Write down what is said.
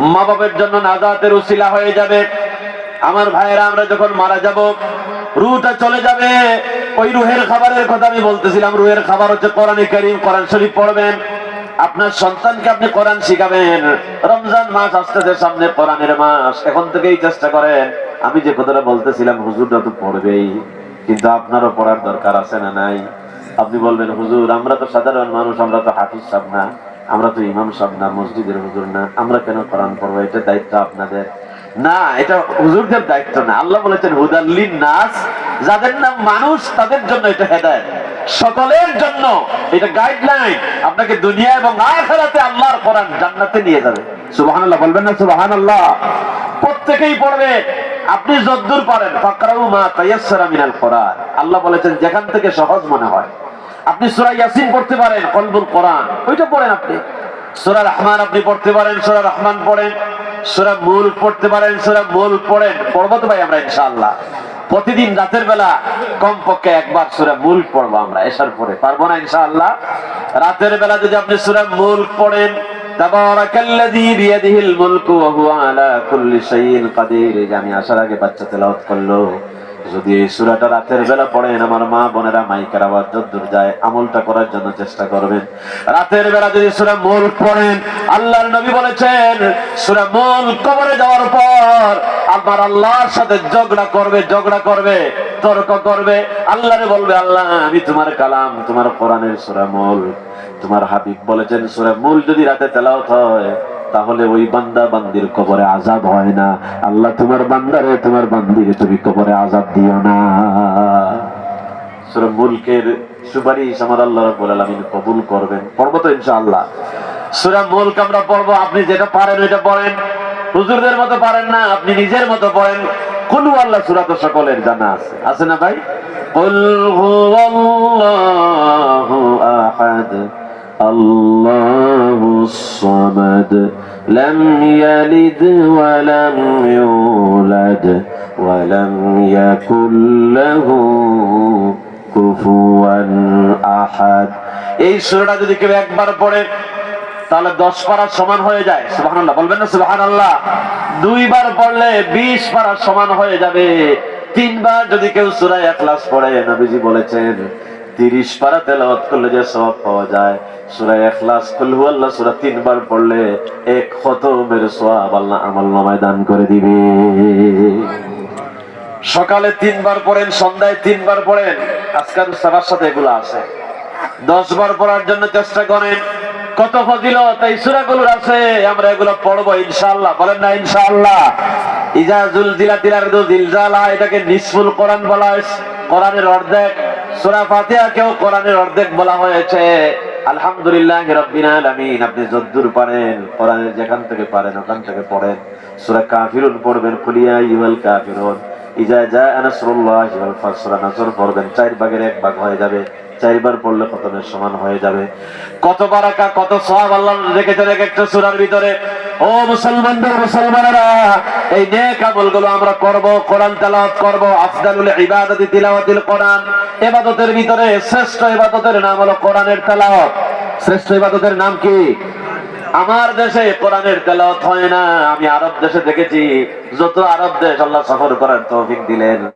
মা বাবার জন্য নাজাতের উশিলা হয়ে যাবে। আমার ভাইয়েরা, আমরা যখন মারা যাব রুটা চলে যাবে। ওই রুহের খাবারের কথা আমি বলতেছিলাম। রুহের খাবার হচ্ছে কোরআনে কারিম, কোরআন শরীফ পড়বেন। আপনার সন্তানকে আপনি কোরআন শিখাবেন। রমজান মাস আসতেছে সামনে কোরআনের মাস। এখন থেকেই চেষ্টা করেন। আমি যে কথাটা বলতেছিলাম হুজুরটা তো পড়বেই। কিন্তু আপনারও পড়ার দরকার আছে না নাই? আপনি বলবেন, হুজুর, আমরা তো সাধারণ মানুষ, আমরা তো হাফিজ সাহেব না। আমরা তো ইমাম সাহেব না, মসজিদের হুজুর না, আমরা কেন কোরআন পড়ব? এটা দায়িত্ব আপনাদের। না, এটা হুজুরদের দায়িত্ব না। আল্লাহ বলেছেন হুদাল্লিন নাস যাদের নাম মানুষ, তাদের জন্য এটা হেদায়ত। সকলের জন্য এটা গাইডলাইন আপনাকে দুনিয়া এবং আখেরাতে আল্লাহর কোরআন জান্নাতে নিয়ে যাবে। সুবহানাল্লাহ, বলবেন না সুবহানাল্লাহ? প্রত্যেকেই পড়বে। আপনি যদ্দূর পারেন ফাকরাউ মা তায়াসসারা মিনাল কোরআন। আল্লাহ বলেছেন, যেখান থেকে সহজ মনে হয়। আপনি সূরা ইয়াসিন পড়তে পারেন, কলবুল কোরআন। ওইটা পড়েন আপনি। সূরা রহমান আপনি পড়তে পারেন, সূরা রহমান পড়েন, সূরা মুলক পড়তে পারেন, সূরা মুলক পড়েন। পড়ব তো ভাই আমরা ইনশাআল্লাহ। প্রতিদিন রাতের বেলা কমপক্ষে একবার সুরা মুলক পড়ব আমরা এসার পরে। পারব না ইনশাআল্লাহ? রাতের বেলা যদি আপনি সূরা মুলক পড়েন আমি আসার আগে বাচ্চা তেলাওয়াত করল। যদি এই সূরাটা রাতের বেলা পড়েন, আমার মা বোনেরা মাইকের আওয়াজ যদ্দূর যায় আমলটা করার জন্য চেষ্টা করবেন। রাতের বেলা যদি সূরা মুলক পড়েন, আল্লাহর নবী বলেছেন, সূরা মুলক কবরে যাওয়ার পর আমার আল্লাহর সাথে ঝগড়া করবে ঝগড়া করবে, তর্ক করবে। আল্লাহরে বলবে, আল্লাহ, আমি তোমার কালাম, তোমার কোরআনের সূরা মুলক তোমার হাবিব বলেছেন, সূরা মূল যদি রাতে তেলাওয়াত হয় তাহলে ওই বান্দা বান্দির কবরে আজাব হয় না। আল্লাহ তোমার বান্দারে, তোমার বান্দিরে তুমি কবরে আজাব দিও না। মুলকের সুপারিশ আমার আল্লাহ কবুল করবেন। তো মুলক আমরা পড়ব, আপনি যেটা পারেন ওইটা পড়েন। হুজুরদের মতো পারেন না, আপনি নিজের মতো পড়েন। কোন আল্লাহ সূরা তো সকলের জানা আছে। আছে না ভাই? কুল আল্লাহ الصمد لم يلد ولم يولد ولم يكن له كفوا أحد এই সূরাটা যদি কেউ একবার পড়ে তাহলে দশ পারার সমান হয়ে যায় সুবহানাল্লাহ বলবেন না সুবহানাল্লাহ দুইবার পড়লে বিশ পারার সমান হয়ে যাবে তিনবার যদি কেউ সূরা ইখলাস পড়ে নবীজি বলেছেন তিরিশ পারা তেলাওয়াত করলে যে সওয়াব পাওয়া যায়। সূরা ইখলাস কুল হুয়াল্লাহ, সূরা তিনবার পড়লে এক খতমের সওয়াব আল্লাহ আমল নামায় দান করে দিবে। সকালে তিনবার পড়েন, সন্ধ্যায় তিনবার পড়েন আজকাল সবার সাথে এগুলো আছে। দশ বার পড়ার জন্য চেষ্টা করেন। কত ফজিলত, এই সূরাগুলোর আছে, আমরা এগুলো পড়ব ইনশাআল্লাহ। বলেন না ইনশাআল্লাহ। ইজাজুল জিলাতিল আরদু জিলজালা, এটাকে নিসফুল কোরআন বলা হয়েছে কোরআনের অর্ধেক সূরা ফাতিহাকেও কোরআনের অর্ধেক বলা হয়েছে। আলহামদুলিল্লাহ রাব্বিল আলামিন। আপনি যদ্দুর পারেন, কোরআনের যেখান থেকে পারেন, ওখান থেকে পড়েন। সূরা কাফিরুন পড়বেন, কুলিয়া ইউল কাফিরুন। ইজা জা নাসরুল্লাহি ওয়াল ফাতহ সূরা নাসর পড়বেন, চার ভাগের এক ভাগ হয়ে যাবে। চারবার পড়লে খতমের সমান হয়ে যাবে। কত বারাকা, কত সওয়াব আল্লাহ রেখেছেন এক একটা সূরার ভিতরে। ও মুসলমানদের, মুসলমানেরা, এই নেক আমরা কোরআন তিলাওয়াতিল কোরআন। ইবাদতের ভিতরে শ্রেষ্ঠ ইবাদতের নাম হলো কোরআনের তেলাওয়াত। শ্রেষ্ঠ ইবাদতের নাম কি? আমার দেশে কোরআনের তেলাওয়াত হয় না, আমি আরব দেশে দেখেছি, যত আরব দেশ আল্লাহ সফর করার তৌফিক দিলেন।